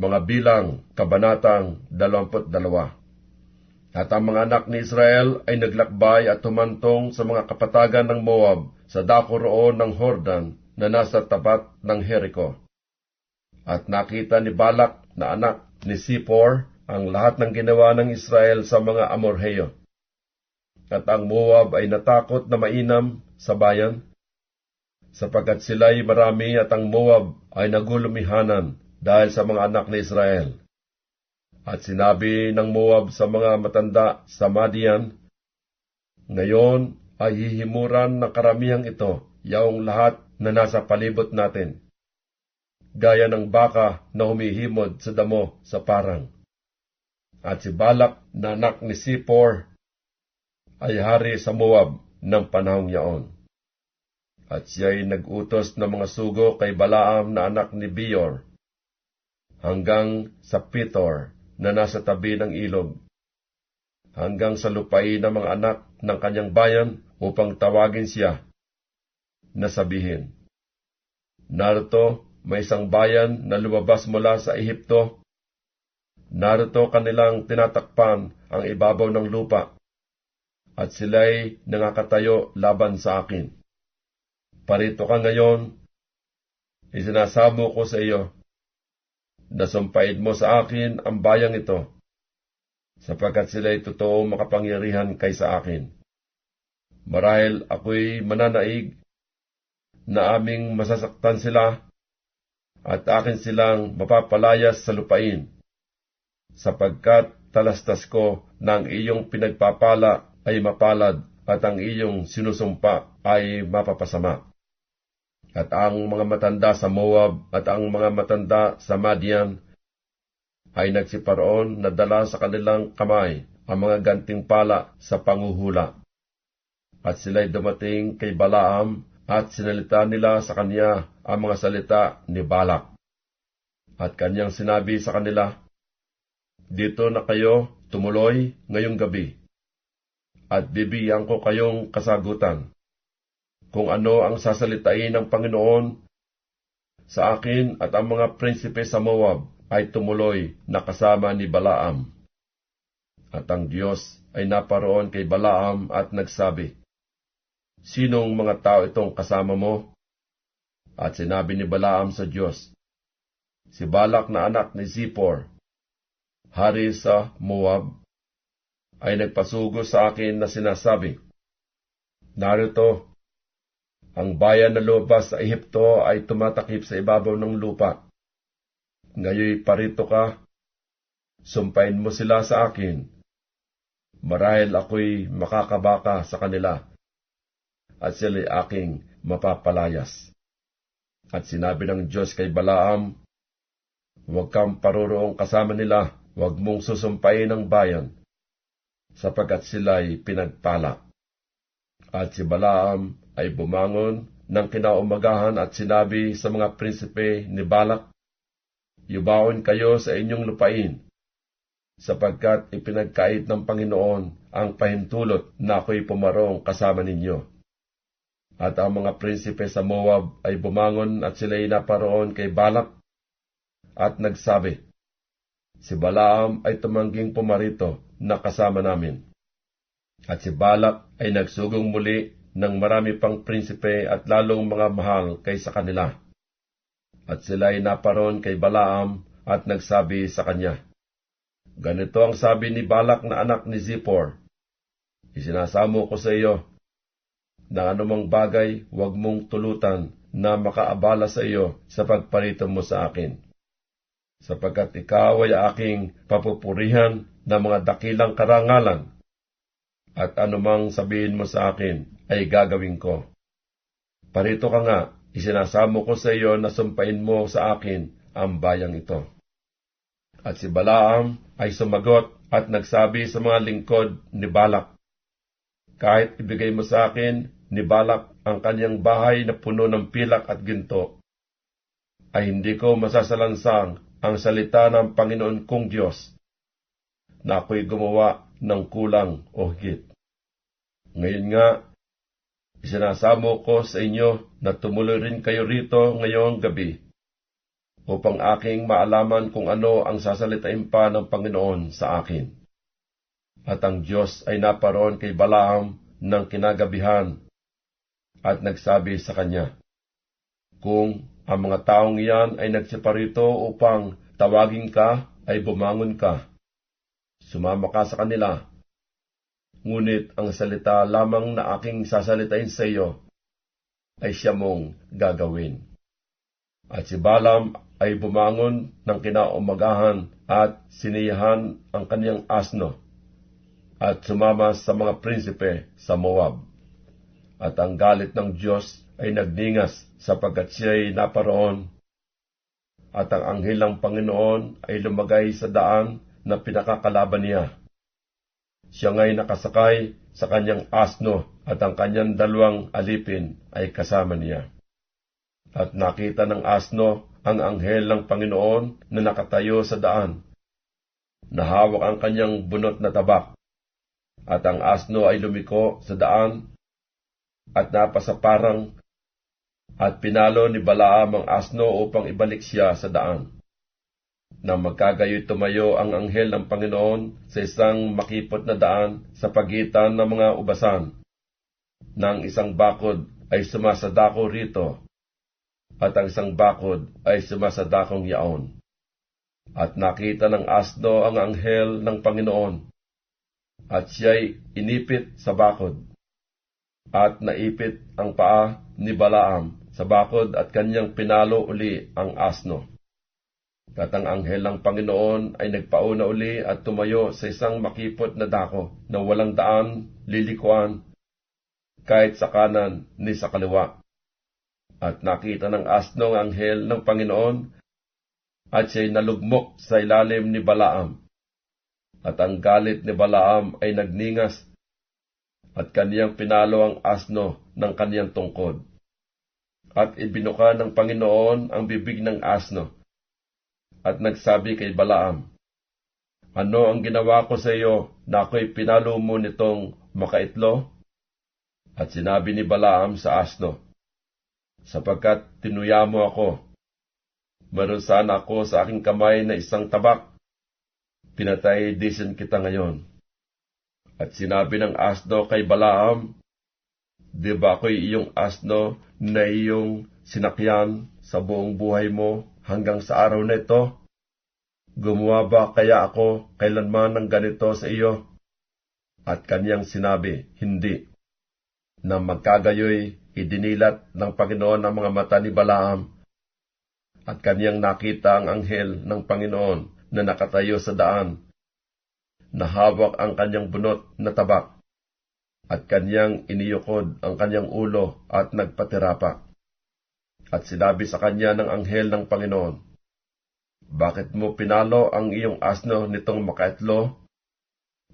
mga bilang, kabanatang 22. At ang mga anak ni Israel ay naglakbay at humantong sa mga kapatagan ng Moab sa dako roon ng Hordan na nasa tapat ng Jericho. At nakita ni Balak na anak ni Sipor ang lahat ng ginawa ng Israel sa mga Amorheyo. At ang Moab ay natakot na mainam sa bayan, sapagkat sila'y marami at ang Moab ay nagulumihanan dahil sa mga anak ni Israel. At sinabi ng Moab sa mga matanda sa Madian, Ngayon ay hihimuran ng karamihang ito, yaong lahat na nasa palibot natin. Gaya ng baka na humihimod sa damo sa parang. At si Balak na anak ni Sipor ay hari sa Moab ng panahong yaon. At siya'y nag-utos ng mga sugo kay Balaam na anak ni Bior hanggang sa Pitor na nasa tabi ng ilog, hanggang sa lupain ng mga anak ng kanyang bayan upang tawagin siya na sabihin, Narito may isang bayan na lumabas mula sa Ehipto. Narito kanilang tinatakpan ang ibabaw ng lupa, at sila'y nangakatayo laban sa akin. Parito ka ngayon, isinasamo ko sa iyo Nasumpaid mo sa akin ang bayang ito, sapagkat sila'y totoong makapangyarihan kaysa akin. Marahil ako'y mananaig na aming masasaktan sila at akin silang mapapalayas sa lupain, sapagkat talastas ko na ang iyong pinagpapala ay mapalad at ang iyong sinusumpa ay mapapasama. At ang mga matanda sa Moab at ang mga matanda sa Madian ay nagsiparoon na dala sa kanilang kamay ang mga ganting pala sa panguhula. At sila'y dumating kay Balaam at sinalita nila sa kanya ang mga salita ni Balak. At kanyang sinabi sa kanila, Dito na kayo tumuloy ngayong gabi, at bibigyan ko kayong kasagutan kung ano ang sasalitain ng Panginoon sa akin at ang mga prinsipe sa Moab ay tumuloy na kasama ni Balaam. At ang Diyos ay naparoon kay Balaam at nagsabi, Sinong mga tao itong kasama mo? At sinabi ni Balaam sa Diyos, Si Balak na anak ni Zippor, hari sa Moab, ay nagpasugo sa akin na sinasabi, Narito, ang bayan na lubas sa Ehipto ay tumatakip sa ibabaw ng lupa. Ngayoy parito ka, sumpain mo sila sa akin. Marahil ako'y makakabaka sa kanila, at sila'y aking mapapalayas. At sinabi ng Diyos kay Balaam, Huwag kang paroroong kasama nila, huwag mong susumpain ang bayan, sapagkat sila'y pinagpala. At si Balaam ay bumangon ng kinaumagahan at sinabi sa mga prinsipe ni Balak, Yubaon kayo sa inyong lupain, sapagkat ipinagkait ng Panginoon ang pahintulot na ako'y pumarong kasama ninyo. At ang mga prinsipe sa Moab ay bumangon at sila'y naparoon kay Balak at nagsabi, Si Balaam ay tumangging pumarito na kasama namin. At si Balak ay nagsugong muli ng marami pang prinsipe at lalong mga mahal kaysa kanila. At sila ay naparoon kay Balaam at nagsabi sa kanya, Ganito ang sabi ni Balak na anak ni Zippor, Isinasamo ko sa iyo, na anumang bagay huwag mong tulutan na makaabala sa iyo sa pagparito mo sa akin. Sapagkat ikaw ay aking papupurihan ng mga dakilang karangalan, at anumang sabihin mo sa akin ay gagawin ko. Parito ka nga, isinasamo ko sa iyo na sumpain mo sa akin ang bayang ito. At si Balaam ay sumagot at nagsabi sa mga lingkod ni Balak, Kahit ibigay mo sa akin ni Balak ang kanyang bahay na puno ng pilak at ginto, ay hindi ko masasalansang ang salita ng Panginoon kong Diyos na ako'y gumawa ng kulang o higit. Ngayon nga, Isinasamo ko sa inyo na tumuloy rin kayo rito ngayong gabi. upang aking maalaman kung ano ang sasalitain pa ng Panginoon sa akin. At ang Diyos ay naparoon kay Balaam ng kinagabihan at nagsabi sa kanya, Kung ang mga taong iyan ay nagsiparito upang tawagin ka, ay bumangon ka. Sumama ka sa kanila. Ngunit ang salita lamang na aking sasalitain sa iyo ay siya mong gagawin. At si Balaam ay bumangon ng kinaumagahan at siniyahan ang kanyang asno at sumama sa mga prinsipe sa Moab. At ang galit ng Diyos ay nagningas sapagkat siya'y naparoon. At ang anghel ng Panginoon ay lumagay sa daan na pinakakalaban niya. Siya nga'y nakasakay sa kanyang asno at ang kanyang dalawang alipin ay kasama niya. At nakita ng asno ang anghel ng Panginoon na nakatayo sa daan. Nahawak ang kanyang bunot na tabak, at ang asno ay lumiko sa daan at napasaparang at pinalo ni Balaam ang asno upang ibalik siya sa daan. Nang magkagayoy tumayo ang anghel ng Panginoon sa isang makipot na daan sa pagitan ng mga ubasan. Nang isang bakod ay sumasadako rito at ang isang bakod ay sumasadakong yaon. At nakita ng asno ang anghel ng Panginoon, at siya'y inipit sa bakod. At naipit ang paa ni Balaam sa bakod at kanyang pinalo uli ang asno. At ang anghel ng Panginoon ay nagpauna uli at tumayo sa isang makipot na dako na walang daan, lilikuan, kahit sa kanan ni sa kaliwa at nakita ng asno ang anghel ng Panginoon at siya'y nalugmok sa ilalim ni Balaam. At ang galit ni Balaam ay nagningas at kaniyang pinalo ang asno ng kaniyang tungkod. At ibinuka ng Panginoon ang bibig ng asno at nagsabi kay Balaam, Ano ang ginawa ko sa iyo na ako'y pinalo mo nitong makaitlo? At sinabi ni Balaam sa asno, sapagkat tinuya mo ako. Meron sana ako sa aking kamay na isang tabak. Pinatay disin kita ngayon. At sinabi ng asno kay Balaam, Di ba ako'y iyong asno na iyong sinakyan sa buong buhay mo hanggang sa araw na ito? Gumawa ba kaya ako kailanman ng ganito sa iyo? At kanyang sinabi, Hindi. Na magkagayoy idinilat ng Panginoon ang mga mata ni Balaam at kaniyang nakita ang anghel ng Panginoon na nakatayo sa daan. Nahawak ang kanyang bunot na tabak at kanyang iniyukod ang kanyang ulo at nagpatirapa. At sinabi sa kanya ng anghel ng Panginoon, Bakit mo pinalo ang iyong asno nitong makaitlo?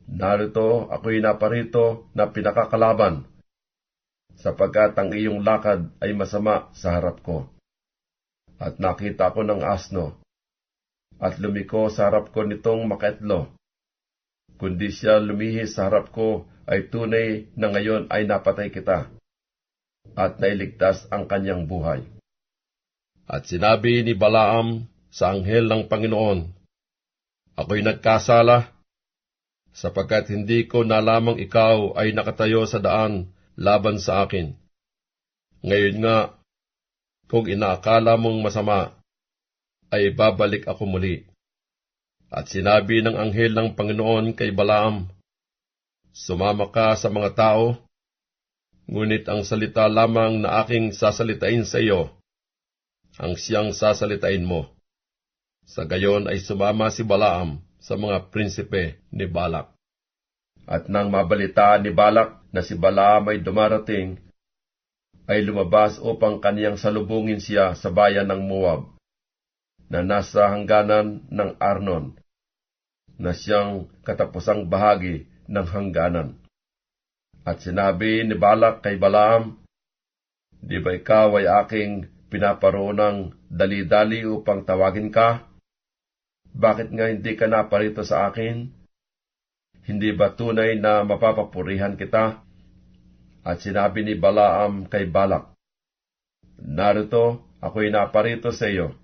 Narito ako'y naparito na pinakakalaban sapagkat ang iyong lakad ay masama sa harap ko. At nakita ko ng asno, at lumiko sa harap ko nitong makaitlo. Kundi siya lumihis sa harap ko ay tunay na ngayon ay napatay kita, at nailigtas ang kanyang buhay. At sinabi ni Balaam sa anghel ng Panginoon, Ako'y nagkasala, sapagkat hindi ko na lamang ikaw ay nakatayo sa daan laban sa akin. Ngayon nga, kung inaakala mong masama, ay babalik ako muli. At sinabi ng anghel ng Panginoon kay Balaam, Sumama ka sa mga tao, ngunit ang salita lamang na aking sasalitain sa iyo, ang siyang sasalitain mo. Sa gayon ay sumama si Balaam sa mga prinsipe ni Balak. At nang mabalita ni Balak na si Balaam ay dumarating, ay lumabas upang kaniyang salubungin siya sa bayan ng Moab, na nasa hangganan ng Arnon, na siyang katapusang bahagi ng hangganan. At sinabi ni Balak kay Balaam, Di ba ikaw ay aking pinaparoonang dali-dali upang tawagin ka? Bakit nga hindi ka naparito sa akin? Hindi ba tunay na mapapapurihan kita? At sinabi ni Balaam kay Balak, Narito, ako'y naparito sa iyo,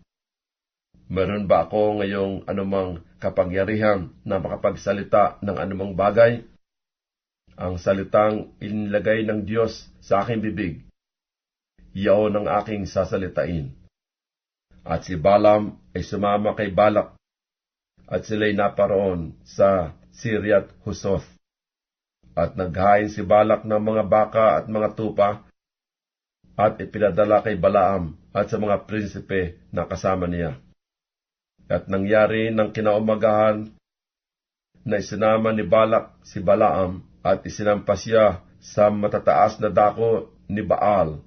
Meron ba ako ngayong anumang kapangyarihan na makapagsalita ng anumang bagay? Ang salitang inilagay ng Diyos sa aking bibig, iyon ang aking sasalitain. At si Balaam ay sumama kay Balak, at sila'y naparoon sa Siriat Husoth. At naghain si Balak ng mga baka at mga tupa, at ipinadala kay Balaam at sa mga prinsipe na kasama niya. At nangyari ng kinaumagahan na isinama ni Balak si Balaam at isinampas siya sa matataas na dako ni Baal.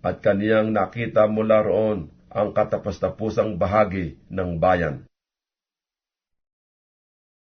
At kaniyang nakita mula roon ang katapos-tapusang bahagi ng bayan.